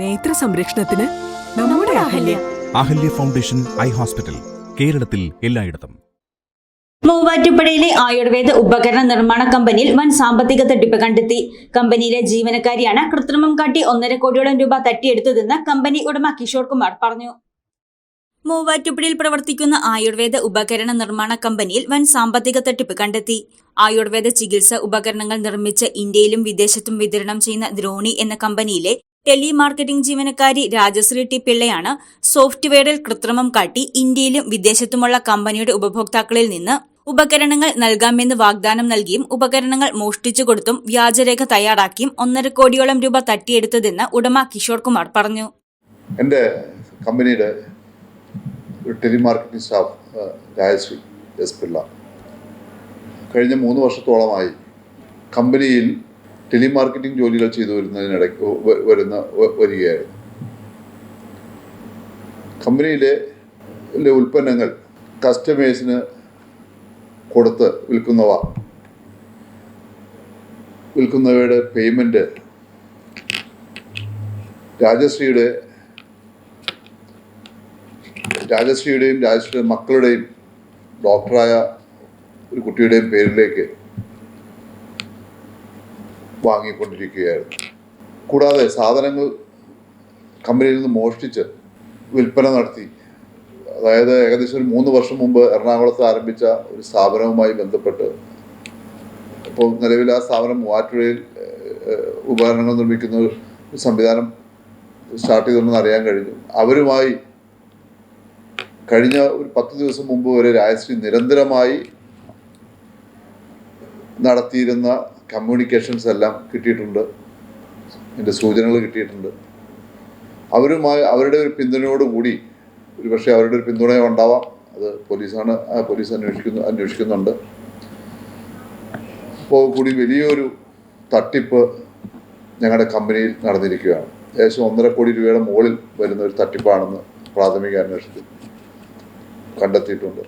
നേത്ര സംരക്ഷണത്തിന് നമ്മുടെ Ahalya. Ahalya foundation eye hospital കേരളത്തിൽ എല്ലായിടത്തും. മൂവാറ്റുപുഴയിലെ ആയുർവേദ ഉപകരണ നിർമ്മാണ കമ്പനിയിൽ വൻ സാമ്പത്തിക തട്ടിപ്പ് കണ്ടെത്തി. കമ്പനിയിലെ ജീവനക്കാരിയാണ് കൃത്രിമം കാട്ടി ഒന്നര കോടിയോളം രൂപ തട്ടിയെടുത്തതെന്ന് കമ്പനി ഉടമ കിഷോർ കുമാർ പറഞ്ഞു. മൂവാറ്റുപുഴയിൽ പ്രവർത്തിക്കുന്ന ആയുർവേദ ഉപകരണ നിർമ്മാണ കമ്പനിയിൽ വൻ സാമ്പത്തിക തട്ടിപ്പ് കണ്ടെത്തി. ആയുർവേദ ചികിത്സ ഉപകരണങ്ങൾ നിർമ്മിച്ച് ഇന്ത്യയിലും വിദേശത്തും വിതരണം ചെയ്യുന്ന ദ്രോണി എന്ന കമ്പനിയിലെ ടെലി മാർക്കറ്റിംഗ് ജീവനക്കാരി രാജശ്രീ ടി പിള്ളയാണ് സോഫ്റ്റ്വെയറിൽ കൃത്രിമം കാട്ടി ഇന്ത്യയിലും വിദേശത്തുമുള്ള കമ്പനിയുടെ ഉപഭോക്താക്കളിൽ നിന്ന് ഉപകരണങ്ങൾ നൽകാമെന്ന് വാഗ്ദാനം നൽകിയും ഉപകരണങ്ങൾ മോഷ്ടിച്ചു കൊടുത്തും വ്യാജരേഖ തയ്യാറാക്കിയും ഒന്നര കോടിയോളം രൂപ തട്ടിയെടുത്തതെന്ന് ഉടമ കിഷോർ കുമാർ പറഞ്ഞു. എന്റെ കമ്പനിയുടെ telemarketing staff Rajasree S Pillai. കഴിഞ്ഞ മൂന്ന് വർഷത്തോളമായി കമ്പനിയിൽ ടെലിമാർക്കറ്റിംഗ് ജോലികൾ ചെയ്തു വരുന്നതിനിടയ്ക്ക് വരുന്ന വരികയായിരുന്നു. കമ്പനിയിലെ ഉൽപ്പന്നങ്ങൾ കസ്റ്റമേഴ്സിന് കൊടുത്ത് വിൽക്കുന്നവ വിൽക്കുന്നവയുടെ പേയ്മെന്റ് രാജശ്രീയുടെ രാജശ്രീയുടെയും രാജശ്രീയുടെ മക്കളുടെയും ഡോക്ടറായ ഒരു കുട്ടിയുടെയും പേരിലേക്ക് വാങ്ങിക്കൊണ്ടിരിക്കുകയായിരുന്നു. കൂടാതെ സാധനങ്ങൾ കമ്പനിയിൽ നിന്ന് മോഷ്ടിച്ച് വിൽപ്പന നടത്തി. അതായത് ഏകദേശം ഒരു മൂന്ന് വർഷം മുമ്പ് എറണാകുളത്ത് ആരംഭിച്ച ഒരു സ്ഥാപനവുമായി ബന്ധപ്പെട്ട്. ഇപ്പോൾ നിലവിൽ ആ സ്ഥാപനം മൂവാറ്റുപുഴയിൽ ഉപകരണങ്ങൾ നിർമ്മിക്കുന്ന ഒരു സംവിധാനം സ്റ്റാർട്ട് ചെയ്തിട്ടുണ്ടെന്ന് അറിയാൻ കഴിഞ്ഞു. അവരുമായി കഴിഞ്ഞ ഒരു പത്ത് ദിവസം മുമ്പ് വരെ രാജശ്രീ നിരന്തരമായി നടത്തിയിരുന്ന കമ്മ്യൂണിക്കേഷൻസ് എല്ലാം കിട്ടിയിട്ടുണ്ട്. എന്റെ സൂചനകൾ കിട്ടിയിട്ടുണ്ട്. അവരുമായി അവരുടെ ഒരു പിന്തുണയോടുകൂടി ഒരു പക്ഷേ അവരുടെ ഒരു പിന്തുണ ഉണ്ടാവാം. അത് പോലീസാണ് പോലീസ് അന്വേഷിക്കുന്നു അന്വേഷിക്കുന്നുണ്ട്. അപ്പോൾ കൂടി വലിയൊരു തട്ടിപ്പ് ഞങ്ങളുടെ കമ്പനിയിൽ നടന്നിരിക്കുകയാണ്. ഏകദേശം ഒന്നര കോടി രൂപയുടെ മുകളിൽ വരുന്ന ഒരു തട്ടിപ്പാണെന്ന് പ്രാഥമിക അന്വേഷണത്തിൽ കണ്ടെത്തിയിട്ടുണ്ട്.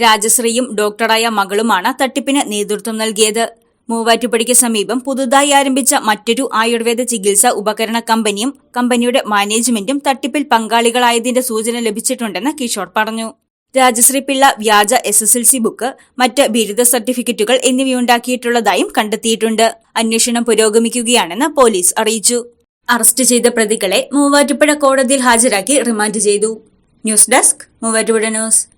രാജശ്രീയും ഡോക്ടറായ മകളുമാണ് തട്ടിപ്പിന് നേതൃത്വം നൽകിയത്. മൂവാറ്റുപടിക്ക് സമീപം പുതുതായി ആരംഭിച്ച മറ്റൊരു ആയുർവേദ ചികിത്സാ ഉപകരണ കമ്പനിയും കമ്പനിയുടെ മാനേജ്മെന്റും തട്ടിപ്പിൽ പങ്കാളികളായതിന്റെ സൂചന ലഭിച്ചിട്ടുണ്ടെന്ന് കിഷോർ പറഞ്ഞു. രാജശ്രീ പിള്ള വ്യാജ S S L C book മറ്റ് ബിരുദ സർട്ടിഫിക്കറ്റുകൾ എന്നിവയുണ്ടാക്കിയിട്ടുള്ളതായും കണ്ടെത്തിയിട്ടുണ്ട്. അന്വേഷണം പുരോഗമിക്കുകയാണെന്ന് പോലീസ് അറിയിച്ചു. അറസ്റ്റ് ചെയ്ത പ്രതികളെ മൂവാറ്റുപുഴ കോടതിയിൽ ഹാജരാക്കി റിമാൻഡ് ചെയ്തു. News desk Muvattupuzha news.